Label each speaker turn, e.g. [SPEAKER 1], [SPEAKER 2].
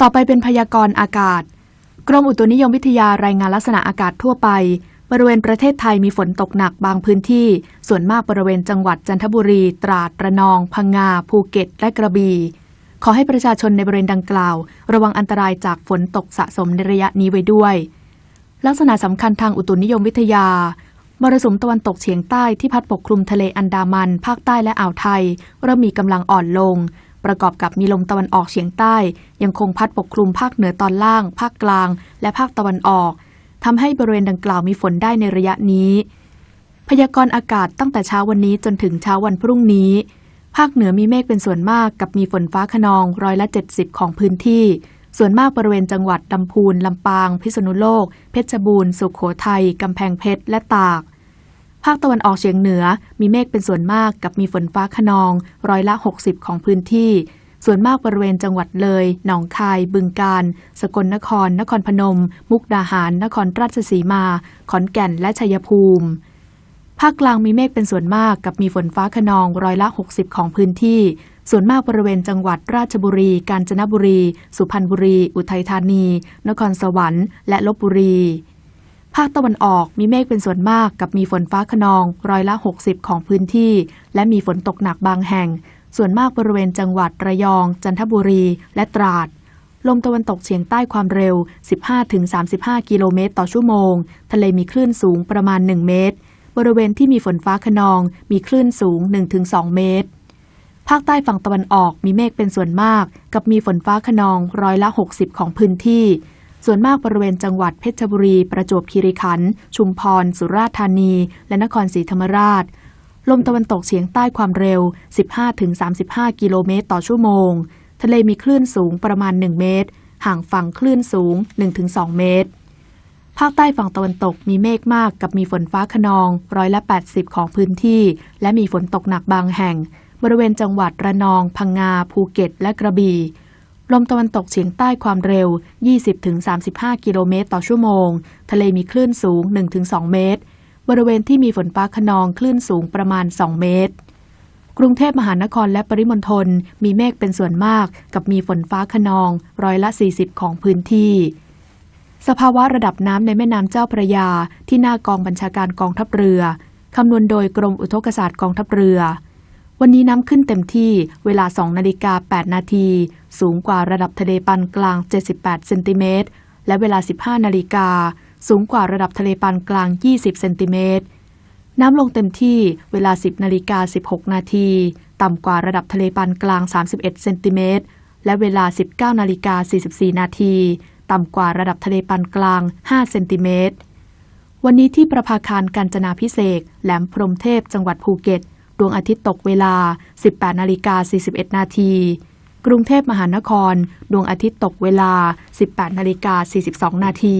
[SPEAKER 1] ต่อไปเป็นพยากรณ์อากาศ กรมอุตุนิยมวิทยารายงานลักษณะอากาศทั่วไป บริเวณประเทศไทยมีฝนตกหนักบางพื้นที่ ส่วนมากบริเวณจังหวัดจันทบุรี ตราดระนอง พังงา ภูเก็ต และกระบี่ ขอให้ประชาชนในบริเวณดังกล่าว ระวังอันตรายจากฝนตกสะสมในระยะนี้ไว้ด้วย ลักษณะสำคัญทางอุตุนิยมวิทยามรสุมตะวันตกเฉียงใต้ที่พัดปกคลุมทะเลอันดามัน ภาคใต้และอ่าวไทย เริ่มมีกำลังอ่อนลง ประกอบกับมีลมตะวันออกเฉียงใต้ ยังคงพัดปกคลุมภาคเหนือตอนล่าง ภาคกลาง และภาคตะวันออกทำให้บริเวณดังกล่าวมีฝนได้ในระยะนี้ พยากรณ์อากาศตั้งแต่เช้าวันนี้จนถึงเช้าวันพรุ่งนี้ ภาคเหนือมีเมฆเป็นส่วนมากกับมีฝนฟ้าขนองร้อยละ70 ของพื้นที่ ส่วนมากบริเวณจังหวัดลำพูนลำปาง พิษณุโลก เพชรบูรณ์ สุขโขทัยกำแพงเพชรและตาก ภาคตะวันออกเฉียงเหนือมีเมฆเป็นส่วนมากกับมีฝนฟ้าขนอง ร้อยละ 60 ของพื้นที่ ส่วนมากบริเวณจังหวัดเลย หนองคาย บึงกาฬ สกลนคร นครพนม มุกดาหาร นครราชสีมา ขอนแก่น และชัยภูมิ ภาคกลางมีเมฆเป็นส่วนมากกับมีฝนฟ้าขนองร้อยละ 60 ของพื้นที่ส่วนมากบริเวณจังหวัดราชบุรี กาญจนบุรี สุพรรณบุรี อุทัยธานี นครสวรรค์ และลบบุรี ภาคตะวันออกมีเมฆเป็นส่วนมากกับมีฝนฟ้าขนองร้อยละ 60 ของพื้นที่ และมีฝนตกหนักบางแห่ง ส่วนมากบริเวณจังหวัดระยอง จันทบุรี และตราด ลมตะวันตกเฉียงใต้ความเร็ว 15-35 กิโลเมตรต่อชั่วโมง ทะเลมีคลื่นสูงประมาณ 1 เมตร บริเวณที่มีฝนฟ้าขนองมีคลื่นสูง 1-2 เมตร ภาคใต้ฝั่งตะวันออกมีเมฆเป็นส่วนมาก กับมีฝนฟ้าขนองร้อยละ 60 ของพื้นที่ ส่วนมากบริเวณจังหวัดเพชรบุรี ประจวบคีรีขันธ์ชุมพร สุราษฎร์ธานี และนครศรีธรรมราช ลมตะวันตกเฉียงใต้ความเร็ว 15-35 กิโลเมตรต่อชั่วโมง ทะเลมีคลื่นสูงประมาณ 1 เมตร ห่างฝั่งคลื่นสูง 1-2 เมตร ภาคใต้ฝั่งตะวันตกมีเมฆมากกับมีฝนฟ้าขนองร้อยละ 80 ของพื้นที่ และมีฝนตกหนักบางแห่ง บริเวณจังหวัดระนอง พังงา ภูเก็ต และกระบี่ ลมตะวันตกเฉียงใต้ความเร็ว 20-35 กิโลเมตรต่อชั่วโมง ทะเลมีคลื่นสูง 1-2 เมตร บริเวณที่มีฝนฟ้าขนองคลื่นสูงประมาณ 2 เมตร กรุงเทพมหานครและปริมณฑลมีเมฆเป็นส่วนมาก กับมีฝนฟ้าขนองร้อยละ 40 ของพื้นที่ สภาวะระดับน้ำในแม่น้ำเจ้าพระยา ที่หน้ากองบัญชาการกองทัพเรือคำนวณโดยกรมอุทกศาสตร์กองทัพเรือ วันนี้น้ำขึ้นเต็มที่เวลา 2 นาฬิกา 8 นาที สูงกว่าระดับทะเลปานกลาง 78 เซนติเมตร และเวลา 15 นาฬิกา สูงกว่าระดับทะเลปานกลาง 20 เซนติเมตร น้ำลงเต็มที่เวลา 10 นาฬิกา 16 นาที ต่ำกว่าระดับทะเลปานกลาง 31 เซนติเมตร และเวลา 19 นาฬิกา 44 นาที ต่ำกว่าระดับทะเลปานกลาง 5 เซนติเมตร วันนี้ที่ประภาคารกาญจนาพิเศษแหลมพรมเทพ จังหวัดภูเก็ต ดวงอาทิตย์ตกเวลา 18นาฬิกา41 นาที กรุงเทพมหานคร ดวงอาทิตย์ตกเวลา 18นาฬิกา42 นาที